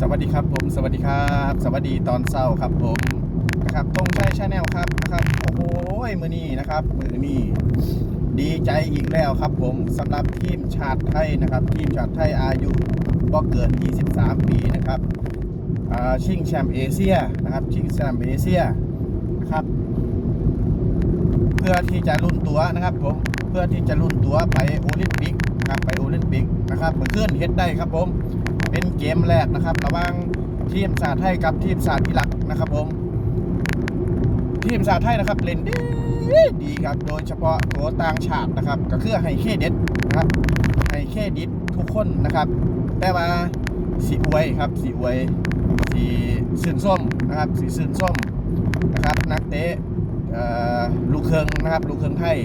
สวัสดีครับผมสวัสดีครับ สวัสดีตอนเช้าครับผมนะครับตรงชัยชาแนลครับนะครับโอ้โหมือนี้นะครับมือนี้ดีใจอีกแล้วครับผมสำหรับทีมชาติไทยนะครับ ทีมชาติไทยอายุก็เกิน 23 ปีนะครับชิงแชมป์เอเชียนะครับชิงแชมป์เอเชียนะครับ เพื่อที่จะลุ้นตัวนะครับผมเพื่อที่จะลุ้นตัวไปโอลิมปิกครับไปโอลิมปิกนะครับเมื่อนเฮ็ดได้ครับผม เป็นเกมแรกนะครับ ระหว่างทีมชาติไทยกับทีมชาติอิรักนะครับผม ทีมชาติไทยนะครับเล่นดีดีครับ โดยเฉพาะตัวต่างชาตินะครับ ก็คือให้เครดิตนะครับให้เครดิตทุกคนนะครับแต่ว่าสีอวยครับสีอวยสีสื่นส้มนะครับสีสื่นส้มนะครับนักเตะลูกเครืองนะครับลูกเครืองไทย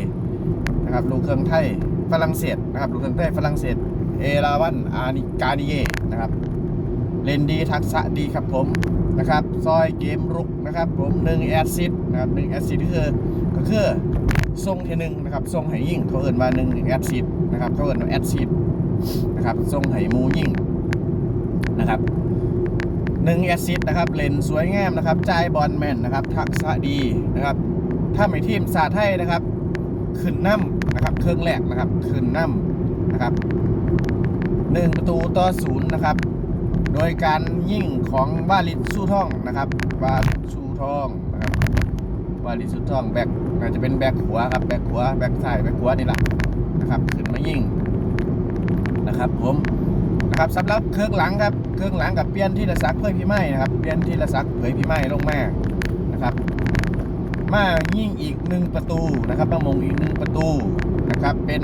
นะครับลูกเครืองไทยฝรั่งเศสนะครับลูกเครืองไทยฝรั่งเศส เอราวันอานิกานิเย นะครับเล่นดีทักษะดีครับผมนะครับซอยเกมรุกนะครับผม1แอดซิดนะครับ1แอดซิดก็คือก็คือส่งเทหนึ่งนะครับส่งให้ยิ่งเขาเอิ้นว่า1แอดซิดนะครับเขาเอิ้นว่าแอดซิดนะครับส่งให้มูยิ่งนะครับ1แอดซิดนะครับเล่นสวยงามนะครับจ่ายบอลแมนนะครับทักษะดีนะครับถ้าไม่ทีมสาไทยนะครับ ขึ้นน้ำนะครับเครื่องแรกนะครับขึ้นน้ำนะครับ หนึ่งประตูต่อศูนย์นะครับ โดยการยิ่งของวาลิดสู้ท่องนะครับวาลิดสู้ท่องนะครับวาลิดสู้ท่องแบกอาจจะเป็นแบกหัวครับแบกหัวแบกซ้ายแบกหัวนี่แหละนะครับขึ้นมายิ่งนะครับผมนะครับสำหรับเครื่องหลังครับเครื่องหลังกับเปลี่ยนที่ละซักดิ์เผยพี่ไม้นะครับเปลี่ยนที่ละซักเผยพี่ไม้ลงมานะครับมายิ่งอีกหนึ่งประตูนะครับมามงอีกหนึ่งประตูนะครับเป็น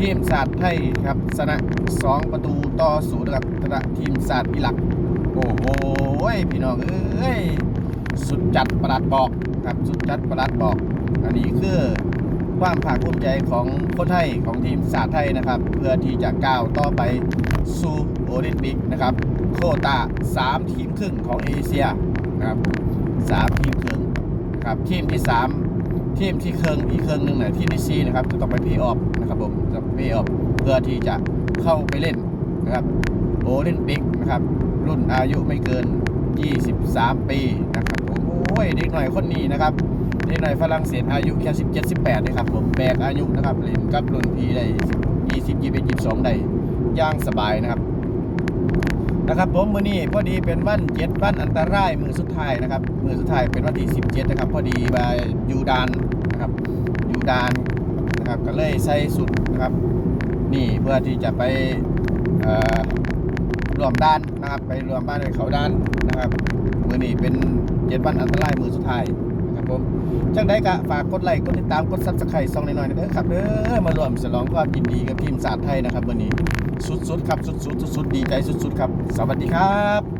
ทีมศาสตร์ไทยครับชนะสองประตูต่อศูนย์นะครับชนะทีมศาสตร์อิรัก โอ้โหพี่น้องเอ้ยสุดจัดประหลัดบอกครับสุดจัดประหลัดบอก อันนี้คือความภาคภูมิใจของคนไทยของทีมศาสตร์ไทยนะครับ เพื่อที่จะก้าวต่อไปสู่โอลิมปิกนะครับ โคตา3 ทีมครึ่งของเอเชียนะครับสามทีมครึ่งครับทีมที่ 3 ทีมที่เครื่องอีกเครื่องหนึ่งเนี่ยทีมที่4นะครับจะต้องไปพีออฟนะครับผมจะพีออฟเพื่อที่จะเข้าไปเล่นนะครับโอลิมปิกนะครับรุ่นอายุไม่เกิน 23 ปีนะครับผมโอ้ยเด็กหน่อยคนนี้นะครับเด็กหน่อยฝรั่งเศสอายุแค่17 18นะครับผมแบกอายุนะครับเล่นกับรุ่นพี่ได้20 21 22ได้ย่างสบายนะครับ นะครับผมมือนี้พอดีเป็นวันเจ็ดวันอันตรายมือสุดท้ายนะครับมือสุดท้ายเป็นวันที่17นะครับ พอดีมาอยู่ดานนะครับอยู่ดานนะครับก็เลยใส่สุดนะครับ นี่เพื่อที่จะไปรวมด้านนะครับ ไปรวมบ้านในเขาด้านนะครับมือนี้เป็นเจ็ดวันอันตรายมือสุดท้าย ผมจังได้กะฝากกดไลค์กดติดตามกดซับสไครต์ซองหน่อยๆนะครับเด้อมารวมฉลองความยินดีกับทีมศาสตร์ไทยนะครับวันนี้สุดๆครับสุดๆสุดๆดีใจสุดๆครับ สวัสดีครับ